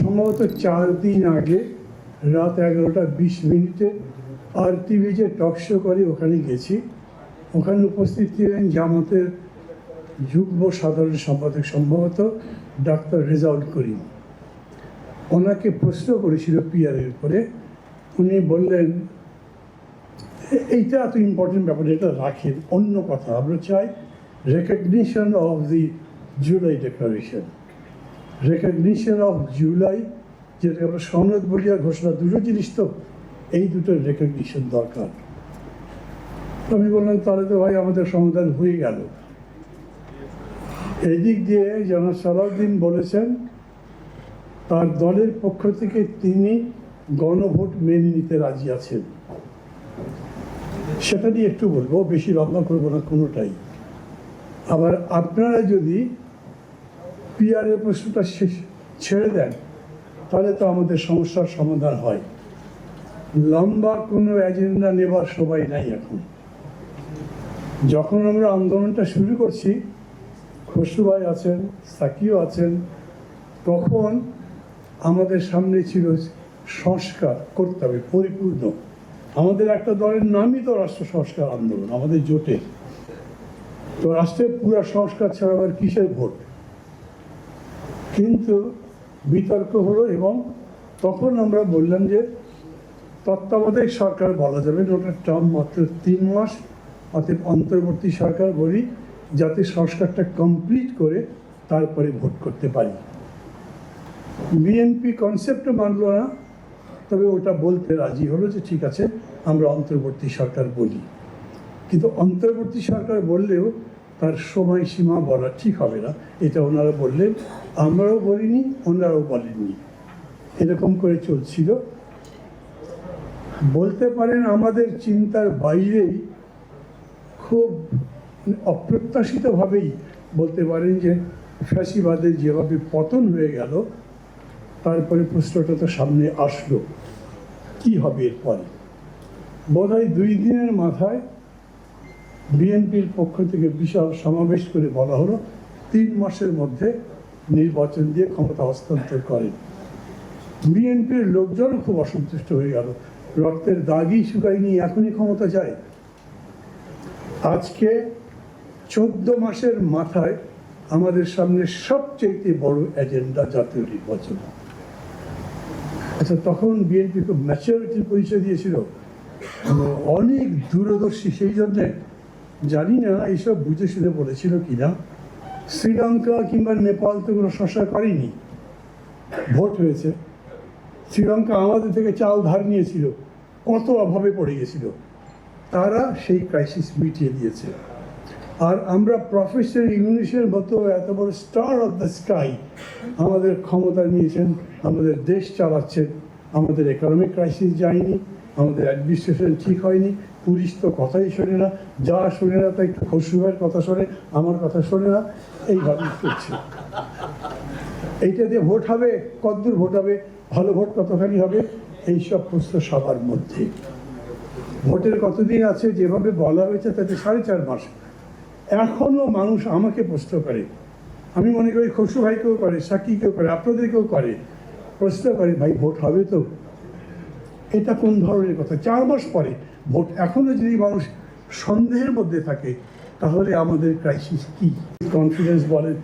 সম্ভবত চার দিন আগে রাত এগারোটা বিশ মিনিটে আর টিভি যে টক শো করে ওখানে গেছি। ওখানে উপস্থিত ছিলেন জামাতের যুগ্ম সাধারণ সম্পাদক, সম্ভবত ডাক্তার রেজাউল করিম। ওনাকে প্রশ্ন করেছিল পিয়ারের উপরে। উনি বললেন, এইটা এত ইম্পর্টেন্ট ব্যাপার, এটা রাখেন, অন্য কথা। আমরা চাই recognition of the July declaration recognition of July যেটা আমরা সনদ বলিয়া ঘোষণা, দুটো জিনিস তো এই দুটোর রেকগনিশন দরকার। আমি বললাম, তাহলে তো ভাই আমাদের সমাধান হয়ে গেল। এদিক দিয়ে জনাব সালাউদ্দিন বলেছেন, তার দলের পক্ষ থেকে তিনি গণভোট মেনে নিতে রাজি আছেন। সেটা নিয়ে একটু বলব, বেশি লম্বা করব না কোনোটাই। আবার আপনারা যদি পিআরের প্রশ্নটা ছেড়ে দেন, তাহলে তো আমাদের সমস্যার সমাধান হয়। লম্বা কোনো এজেন্ডা নেবার সবাই নাই এখন। যখন আমরা আন্দোলনটা শুরু করছি, খসরু ভাই আছেন, সাকিও আছেন, তখন আমাদের সামনে ছিল সংস্কার, করতে হবে, পরিপূর্ণ। আমাদের একটা দলের নামই তো রাষ্ট্র সংস্কার আন্দোলন, আমাদের জোটে। তো রাষ্ট্রের পুরা সংস্কার ছাড়া আবার কিসের ভোট? কিন্তু বিতর্ক হলো এবং তখন আমরা বললাম যে তত্ত্বাবধায়ক সরকার বলা যাবে। ওটার টার্ম মাত্র তিন মাস অতএব অন্তর্বর্তী সরকার বলি, যাতে সংস্কারটা কমপ্লিট করে তারপরে ভোট করতে পারি। বিএনপি কনসেপ্টও মানল না, তবে ওটা বলতে রাজি হলো যে ঠিক আছে, আমরা অন্তর্বর্তী সরকার বলি। কিন্তু অন্তর্বর্তী সরকার বললেও তার সময়সীমা বলা ঠিক হবে না। এটা ওনারা বললেন। আমরাও বলিনি, ওনারাও বলেননি। এরকম করে চলছিল। বলতে পারেন আমাদের চিন্তার বাইরেই খুব অপ্রত্যাশিতভাবেই বলতে পারেন যে ফ্যাসিবাদের যেভাবে পতন হয়ে গেল, তারপরে প্রশ্নটা তো সামনে আসলো। কি হবে এরপরে? বোধহয় দুই দিনের মাথায় বিএনপির পক্ষ থেকে বিশাল সমাবেশ করে বলা হলো, তিন মাসের মধ্যে নির্বাচন দিয়ে ক্ষমতা হস্তান্তর করেন বিএনপির লোকজন খুব অসন্তুষ্ট হয়ে গেল। রক্তের দাগই শুকায়নি, এখনই ক্ষমতা যায় আজকে চোদ্দ মাসের মাথায় আমাদের সামনে সবচেয়ে বড় এজেন্ডা জাতীয় নির্বাচন। আচ্ছা তখন বিএনপি খুব ম্যাচুরিটির পরিচয় দিয়েছিল। অনেক দূরদর্শী সেই জন্যে জানি না এইসব বুঝে শুনে বলেছিল কিনা। শ্রীলঙ্কা কিংবা নেপাল তো কোনো শশা করেনি। ভোট হয়েছে। শ্রীলঙ্কা আমাদের থেকে চাল ধার নিয়েছিল। কত অভাবে পড়ে গেছিল। তারা সেই ক্রাইসিস মিটিয়ে দিয়েছে। আর আমরা প্রফেসর ইংলিশের মতো এত বড় স্টার অফ দ্য স্কাই আমাদের ক্ষমতা নিয়েছেন, আমাদের দেশ চালাচ্ছেন, আমাদের ইকোনমিক ক্রাইসিস যায়নি, আমাদের অ্যাডমিনিস্ট্রেশন ঠিক হয়নি পুলিশ তো কথাই শোনে না, যা শোনে না তাই একটু খসরুভাইয়ের কথা শোনে, আমার কথা শোনে না, এইভাবে চলছে। এইটা দিয়ে ভোট হবে, কতদূর ভোট হবে, ভালো ভোট কতখানি হবে, এইসব প্রশ্ন সবার মধ্যে। ভোটের কতদিন আছে, যেভাবে বলা হয়েছে তাতে সাড়ে চার মাস। এখনও মানুষ আমাকে প্রশ্ন করে। আমি মনে করি খসরু ভাইকেও করে সাকিকেও করে, আপনাদেরকেও করে, প্রশ্ন করে, ভাই, ভোট হবে তো? এটা কোন ধরনের কথা? চার মাস পরে ভোট এখনও যদি মানুষ সন্দেহের মধ্যে থাকে, তাহলে আমাদের ক্রাইসিস কি? কনফিডেন্স বলেন,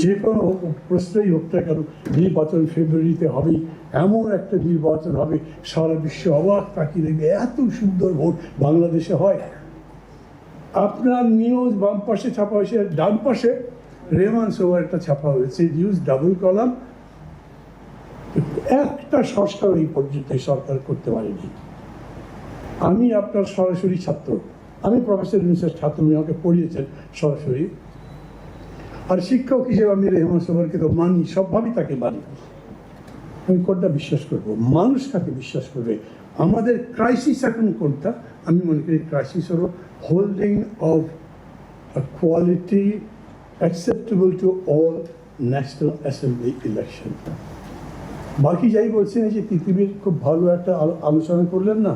যে কোনো প্রশ্নই হোক না কেন, নির্বাচন ফেব্রুয়ারিতে হবেই, এমন একটা নির্বাচন হবে, সারা বিশ্ব অবাক তাকিয়ে দেখবে, এত সুন্দর ভোট বাংলাদেশে হয়। আপনার নিউজ বাম পাশে ছাপা হয়েছে, ডান পাশে রেমান সোভার একটা ছাপা হয়েছে নিউজ ডাবল কলাম একটা সংস্কার এই পর্যন্ত সরকার করতে পারেনি। আমি আপনার সরাসরি ছাত্র। আমি প্রফেসর ইউনিসের ছাত্র, উনি আমাকে পড়িয়েছেন সরাসরি। আর শিক্ষক হিসেবে আমি রেহমান সোভারকে তো মানি, সবভাবেই তাকে মানি। আমি কোনটা বিশ্বাস করব? মানুষ কাকে বিশ্বাস করবে? আমাদের ক্রাইসিস এখন কোনটা? আমি মনে করি ক্রাইসিস হলো holding of quality acceptable to all national assembly election বাকি যাই বলছেন যে পৃথিবীর খুব ভালো একটা আলোচনা করলেন না?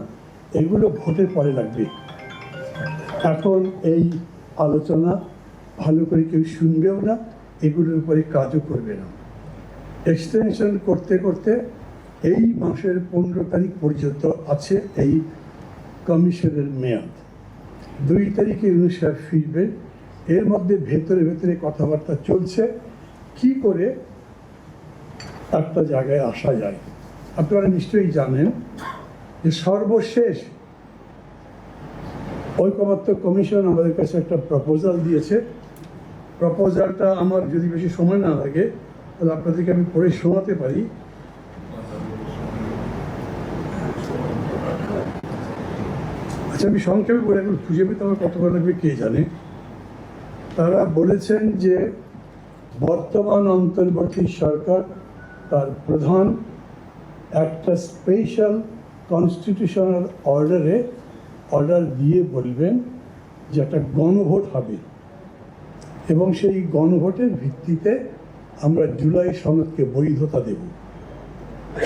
এগুলো ভোটের পরে লাগবে। এখন এই আলোচনা ভালো করে কেউ শুনবেও না, এগুলোর উপরে কাজও করবে না। এক্সটেনশন করতে করতে এই মাসের পনেরো তারিখ পর্যন্ত আছে এই কমিশনের মেয়াদ। দুই তারিখে ইউনুস সাহেব ফিরবেন এর মধ্যে ভেতরে ভেতরে কথাবার্তা চলছে। কি করে একটা জায়গায় আসা যায়? আপনারা নিশ্চয়ই জানেন যে সর্বশেষ ঐকমত্য কমিশন আমাদের কাছে একটা প্রপোজাল দিয়েছে। প্রপোজালটা আমার যদি বেশি সময় না লাগে, তাহলে আপনাদেরকে আমি পড়ে শোনাতে পারি। আচ্ছা আমি সংক্ষেপে বলে, এখন খুঁজে পেতে আমার কতক্ষণ লাগবে কে জানে? তারা বলেছেন যে বর্তমান অন্তর্বর্তী সরকার তার প্রধান একটা স্পেশাল কনস্টিটিউশনাল অর্ডারে অর্ডার দিয়ে বলবেন যে একটা গণভোট হবে। এবং সেই গণভোটের ভিত্তিতে আমরা জুলাই সনদকে বৈধতা দেব।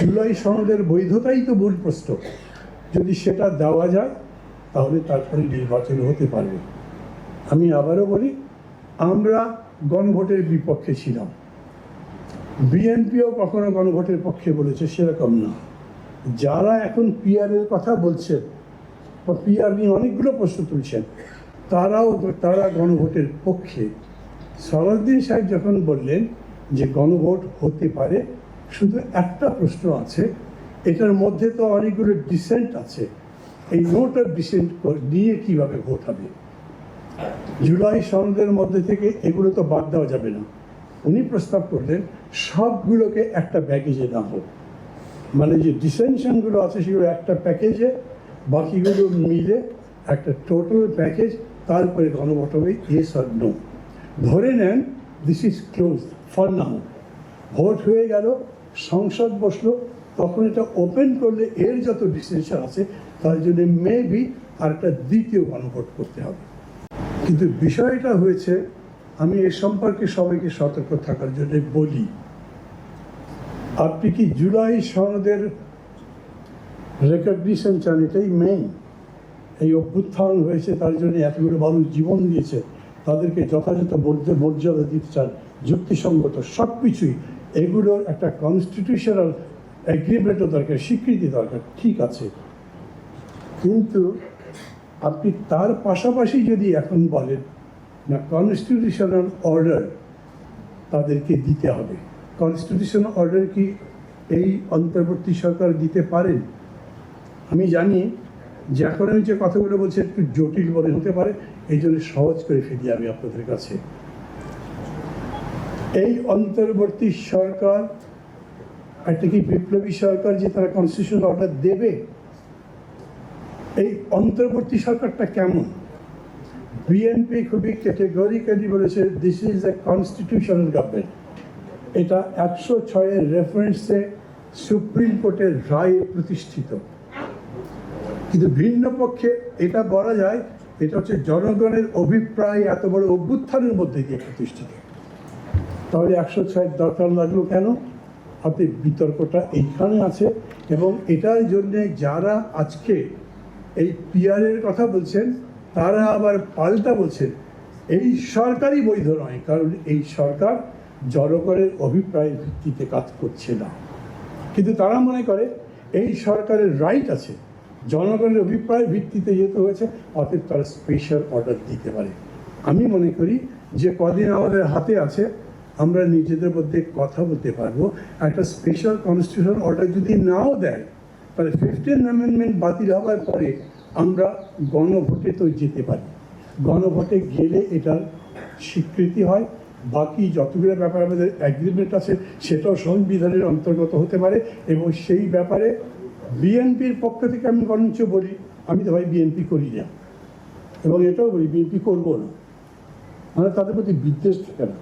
জুলাই সনদের বৈধতাই তো মূল প্রশ্ন। যদি সেটা দেওয়া যায়, তাহলে তারপরে নির্বাচন হতে পারবে। আমি আবারও বলি, আমরা গণভোটের বিপক্ষে ছিলাম। বিএনপিও কখনো গণভোটের পক্ষে বলেছে, সেরকম না। যারা এখন পিআরের কথা বলছেন বা পিআর নিয়ে অনেকগুলো প্রশ্ন তুলছেন, তারাও, তারা গণভোটের পক্ষে। সরদ্দিন সাহেব যখন বললেন যে গণভোট হতে পারে, শুধু একটা প্রশ্ন আছে, এটার মধ্যে তো অনেকগুলো ডিসেন্ট আছে। এই নোট ডিসেন্ট নিয়ে কীভাবে ভোট হবে? জুলাই সনদের মধ্যে থেকে এগুলো তো বাদ দেওয়া যাবে না। উনি প্রস্তাব করলেন, সবগুলোকে একটা ব্যাগেজে না হোক। মানে যে ডিসেনশনগুলো আছে সেগুলো একটা প্যাকেজে বাকিগুলো মিলে একটা টোটাল প্যাকেজ তারপরে গণভোট হবে এস আর নো ধরে নেন this is close for now vote হয়ে গেল, সংসদ বসল, তখন এটা ওপেন করলে এর যত ডিসেনশন আছে, তার জন্য মেবি আর একটা দ্বিতীয় গণভোট করতে হবে। কিন্তু বিষয়টা হয়েছে, আমি এ সম্পর্কে সবাইকে সতর্ক থাকার জন্য বলি আপনি কি জুলাই সনদের রেকগনিশন চান? এটাই মেইন এই অভ্যুত্থান হয়েছে, তার জন্য এতগুলো মানুষ জীবন দিয়েছে, তাদেরকে যথাযথ মর্য- মর্যাদা দিতে চান, যুক্তিসঙ্গত সব কিছুই এগুলোর একটা কনস্টিটিউশনাল এগ্রিমেন্টও দরকার, স্বীকৃতি দরকার, ঠিক আছে। কিন্তু আপনি তার পাশাপাশি যদি এখন বলেন, না কনস্টিটিউশনাল অর্ডার তাদেরকে দিতে হবে। কনস্টিটিউশনাল অর্ডার কি এই অন্তর্বর্তী সরকার দিতে পারেন আমি জানি যে এখন আমি যে কথাগুলো বলছি একটু জটিল মনে হতে পারে, এই জন্য সহজ করে ফেলি আমি আপনাদের কাছে। এই অন্তর্বর্তী সরকার একটা কি বিপ্লবী সরকার যে তারা কনস্টিটিউশন অর্ডার দেবে? এই অন্তর্বর্তী সরকারটা কেমন? বিএনপি খুবই ক্যাটেগরিক্যালি বলেছে this is a constitutional government এটা একশো ছয়ের রেফারেন্সে সুপ্রিম কোর্টের রায়ে প্রতিষ্ঠিত। কিন্তু ভিন্ন পক্ষে এটা বলা যায়, এটা হচ্ছে জনগণের অভিপ্রায় এত বড় অভ্যুত্থানের মধ্যে দিয়ে প্রতিষ্ঠিত। তাহলে একশো ছয়ের দরকার লাগল কেন? হাতে বিতর্কটা এইখানে আছে এবং এটার জন্যে যারা আজকে এই পিয়ারের কথা বলছেন, তারা আবার পাল্টা বলছেন, এই সরকারই বৈধ নয়, কারণ এই সরকার জনগণের অভিপ্রায়ের ভিত্তিতে কাজ করছে না। কিন্তু তারা মনে করে, এই সরকারের রাইট আছে। জনগণের অভিপ্রায় ভিত্তিতে যেতে হয়েছে, অতএব তারা স্পেশাল অর্ডার দিতে পারে। আমি মনে করি যে কদিন আমাদের হাতে আছে, আমরা নিজেদের মধ্যে কথা বলতে পারব। একটা স্পেশাল কনস্টিটিউশন অর্ডার যদি নাও দেয়, তাহলে ফিফটিন অ্যামেন্ডমেন্ট বাতিল হওয়ার পরে আমরা গণভোটে তো যেতে পারি। গণভোটে গেলে এটার স্বীকৃতি হয় বাকি যতগুলো ব্যাপার আমাদের অ্যাগ্রিমেন্ট আছে, সেটাও সংবিধানের অন্তর্গত হতে পারে এবং সেই ব্যাপারে বিএনপির পক্ষ থেকে আমি বরঞ্চ বলি, আমি তো ভাই বিএনপি করি না। এবং এটাও বলি, বিএনপি করব না। মানে তাদের প্রতি বিদ্বেষ থাকে না।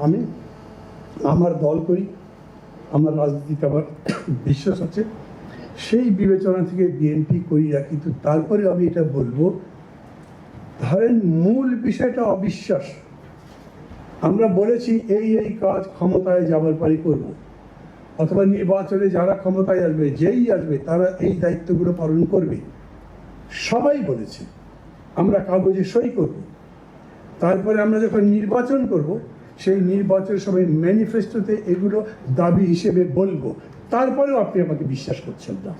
আমি আমার দল করি, আমার রাজনীতিতে আমার বিশ্বাস আছে। সেই বিবেচনা থেকে বিএনপি করি না, কিন্তু তারপরে আমি এটা বলব, ধরেন মূল বিষয়টা অবিশ্বাস আমরা বলেছি এই এই কাজ ক্ষমতায় যাবার পরে করব। অথবা নির্বাচনে যারা ক্ষমতায় আসবে, যেই আসবে, তারা এই দায়িত্বগুলো পালন করবে। সবাই বলেছে, আমরা কাগজে সই করব। তারপরে আমরা যখন নির্বাচন করব, সেই নির্বাচনের সময় ম্যানিফেস্টোতে এগুলো দাবি হিসেবে বলব। তারপরেও আপনি আমাকে বিশ্বাস করছেন না।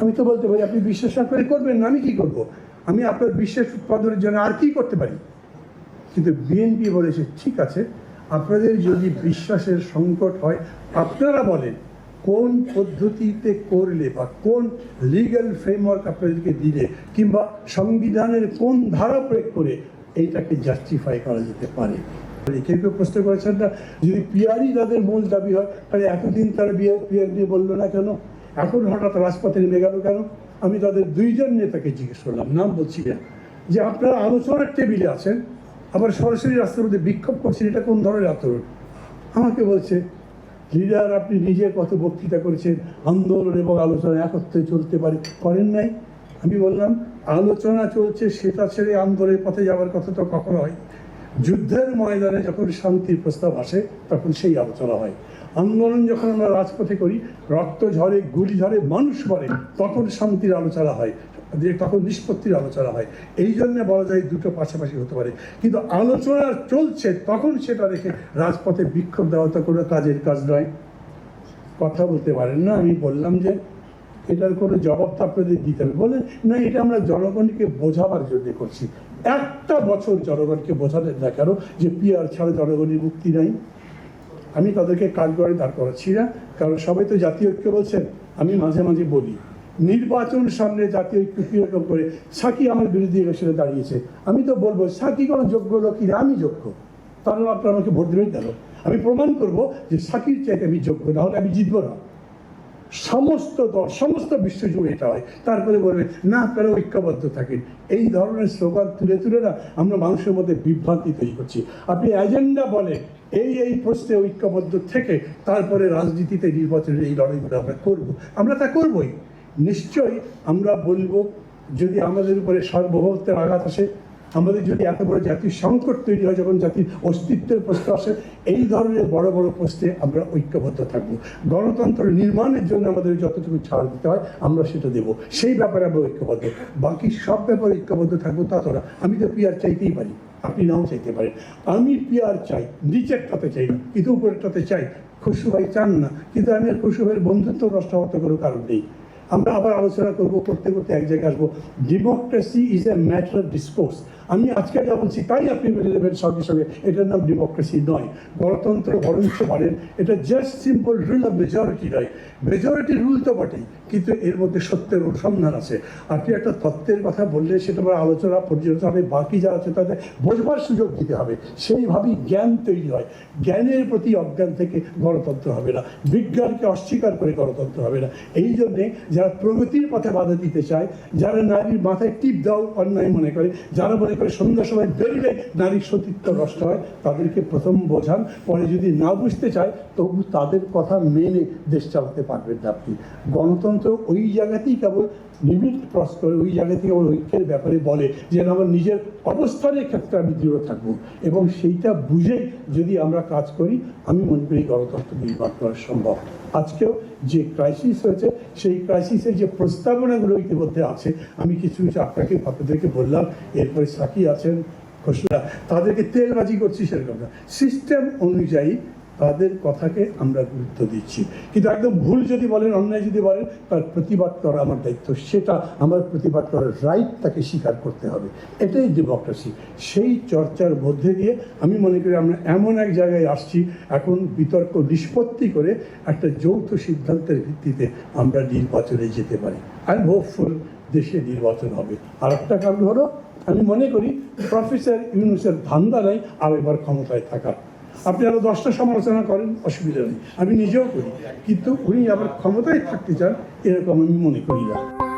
আমি তো বলতে পারি, আপনি বিশ্বাস না করে করবেন না, আমি কি করব? আমি আপনার বিশ্বাস উৎপাদনের জন্য আর কি করতে পারি? কিন্তু বিএনপি বলেছে ঠিক আছে। আপনাদের যদি বিশ্বাসের সংকট হয়, আপনারা বলেন কোন পদ্ধতিতে করলে বা কোন লিগ্যাল ফ্রেমওয়ার্ক আপনাদেরকে দিলে কিংবা সংবিধানের কোন ধারা প্রয়োগ করে এইটাকে জাস্টিফাই করা যেতে পারে। কেউ কেউ প্রশ্ন করেছেন না, যদি পিয়ারই তাদের মূল দাবি হয়, তাহলে এতদিন তারা বিয়ার পিয়ার নিয়ে বলল না কেন? এখন হঠাৎ রাজপথে নেমে গেল কেন? আমি তাদের দুইজন নেতাকে জিজ্ঞেস করলাম, নাম বলছি না। যে আপনারা আলোচনার টেবিলে আছেন আবার সরাসরি রাস্তার মধ্যে বিক্ষোভ করছেন, এটা কোন ধরনের আচরণ? আমাকে বলছে, লিডার, আপনি নিজে কত বক্তৃতা করেছেন, আন্দোলন এবং আলোচনা একত্রে চলতে পারে, করেন নাই? আমি বললাম, আলোচনা চলছে, সেটা ছেড়ে আন্দোলনের পথে যাওয়ার কথা তো কখনো হয়। যুদ্ধের ময়দানে যখন শান্তির প্রস্তাব আসে, তখন সেই আলোচনা হয়। আন্দোলন যখন আমরা রাজপথে করি, রক্ত ঝরে, গুলি ঝরে, মানুষ মরে, তখন শান্তির আলোচনা হয়। যে তখন নিষ্পত্তির আলোচনা হয়। এই জন্য বলা যায় দুটো পাশাপাশি হতে পারে। কিন্তু আলোচনা চলছে, তখন সেটা রেখে রাজপথে বিক্ষোভ দেওয়া তো কোনো কাজের কাজ নয়। কথা বলতে পারেন না, আমি বললাম যে এটার কোনো জবাব তো আপনাদের দিতে হবে। বলেন, না, এটা আমরা জনগণকে বোঝাবার জন্য করছি। একটা বছর জনগণকে না কেন যে পিআর ছাড়া জনগণের মুক্তি নাই? আমি তাদেরকে কাজ করে দাঁড় করাচ্ছি না, কারণ সবাই তো জাতীয় ঐক্য বলছেন। আমি মাঝে মাঝে বলি। নির্বাচন সামনে জাতীয় ঐক্য কীরকম করে সাকি আমার বিরুদ্ধে ইলেকশনে দাঁড়িয়েছে। আমি তো বলব, সাকি কোনো যোগ্য লোক কিনা আমি যোগ্য। তাহলে আপনারা আমাকে ভোট দেবেন কেন? আমি প্রমাণ করব যে সাকির চাইতে আমি যোগ্য, না হলে আমি জিতবো না। সমস্ত দল, সমস্ত বিশ্ব জুড়ে এটা হয়। তারপরে বলবে, না, আপনারা ঐক্যবদ্ধ থাকেন। এই ধরনের স্লোগান তুলে তুলে না আমরা মানুষের মধ্যে বিভ্রান্তি তৈরি করছি। আপনি এজেন্ডা বলে এই এই প্রশ্নে ঐক্যবদ্ধ থেকে তারপরে রাজনীতিতে নির্বাচনের এই লড়াইগুলো আমরা করব। আমরা তা করবই। নিশ্চয়ই আমরা বলব, যদি আমাদের উপরে সার্বভৌমত্বের আঘাত আসে, আমাদের যদি এত বড় জাতির সংকট তৈরি হয়, যখন জাতির অস্তিত্বের প্রশ্ন আসে, এই ধরনের বড় বড় প্রশ্নে আমরা ঐক্যবদ্ধ থাকব। গণতন্ত্র নির্মাণের জন্য আমাদের যতটুকু ছাড় দিতে হয়, আমরা সেটা দেব। সেই ব্যাপারে আমরা ঐক্যবদ্ধ। বাকি সব ব্যাপারে ঐক্যবদ্ধ থাকব তা তোরা আমি তো পিয়ার চাইতেই পারি। আপনি নাও চাইতে পারেন। আমি পিয়ার চাই নিচেরটাতে চাই না, কিন্তু উপরেরটাতে চাই। খুশু ভাই চান না, কিন্তু আমি খুশু ভাইয়ের বন্ধুত্ব নষ্ট হওয়ার কোনো কারণ নেই। আমরা আবার আলোচনা করব, করতে করতে এক জায়গায় আসব। Democracy is a matter of discourse আমি আজকে যা বলছি, তাই আপনি মেনে নেবেন সঙ্গে সঙ্গে। এটার নাম ডেমোক্রেসি নয়। গণতন্ত্র বরঞ্চ পারেন এটা just simple rule of majority নয়। মেজরিটি রুল তো বটেই। কিন্তু এর মধ্যে সত্যের অনুসন্ধান আছে। আপনি একটা তত্ত্বের কথা বললে সেটা আমার আলোচনা পর্যন্ত হবে, বাকি যারা আছে তাদের বোঝবার সুযোগ দিতে হবে। সেইভাবেই জ্ঞান তৈরি হয়। জ্ঞানের প্রতি অজ্ঞান থেকে গণতন্ত্র হবে না। বিজ্ঞানকে অস্বীকার করে গণতন্ত্র হবে না। এই জন্যে যারা প্রগতির পথে বাধা দিতে চায়, যারা নারীর মাথায় টিপ দাও অন্যায় মনে করে, যারা মনে করে সন্ধ্যার সময় বেরিয়ে নারীর সতীত্ব নষ্ট হয়, তাদেরকে প্রথম বোঝান। পরে যদি না বুঝতে চায়, তবু তাদের কথা মেনে দেশ চালাতে পারবেন না আপনি। গণতন্ত্র ওই জায়গাতেই কেবল লিমিট ক্রস করে, ওই জায়গা থেকে ঐক্যের ব্যাপারে বলে যে আমার নিজের অবস্থানের ক্ষেত্রে আমি দৃঢ় থাকব। এবং সেইটা বুঝেই যদি আমরা কাজ করি, আমি মনে করি গণতন্ত্র নির্মাণ করা সম্ভব। আজকেও যে ক্রাইসিস হয়েছে, সেই ক্রাইসিসের যে প্রস্তাবনাগুলো ইতিমধ্যে আছে, আমি কিছু কিছু আপনাকে আপনাদেরকে বললাম, এরপরে সাকি আছেন খসড়া তাদেরকে তেলবাজি করছি সেরকম না। সিস্টেম অনুযায়ী তাদের কথাকে আমরা গুরুত্ব দিচ্ছি। কিন্তু একদম ভুল যদি বলেন, অন্যায় যদি বলেন, তার প্রতিবাদ করা আমার দায়িত্ব। সেটা আমার প্রতিবাদ করার রাইট তাকে স্বীকার করতে হবে। এটাই ডেমোক্রেসি সেই চর্চার মধ্যে দিয়ে আমি মনে করি আমরা এমন এক জায়গায় আসছি, এখন বিতর্ক, নিষ্পত্তি করে একটা যৌথ সিদ্ধান্তের ভিত্তিতে আমরা নির্বাচনে যেতে পারি। আই হোপফুল দেশে নির্বাচন হবে। আর একটা কারণ হলো, আমি মনে করি প্রফেসর ইউনুসের ধান্দা নাই, আর এবার ক্ষমতায় থাকার। আপনি আরও দশটা সমালোচনা করেন, অসুবিধা নেই। আমি নিজেও করি, কিন্তু উনি আবার ক্ষমতায় থাকতে চান, এরকম আমি মনে করি না।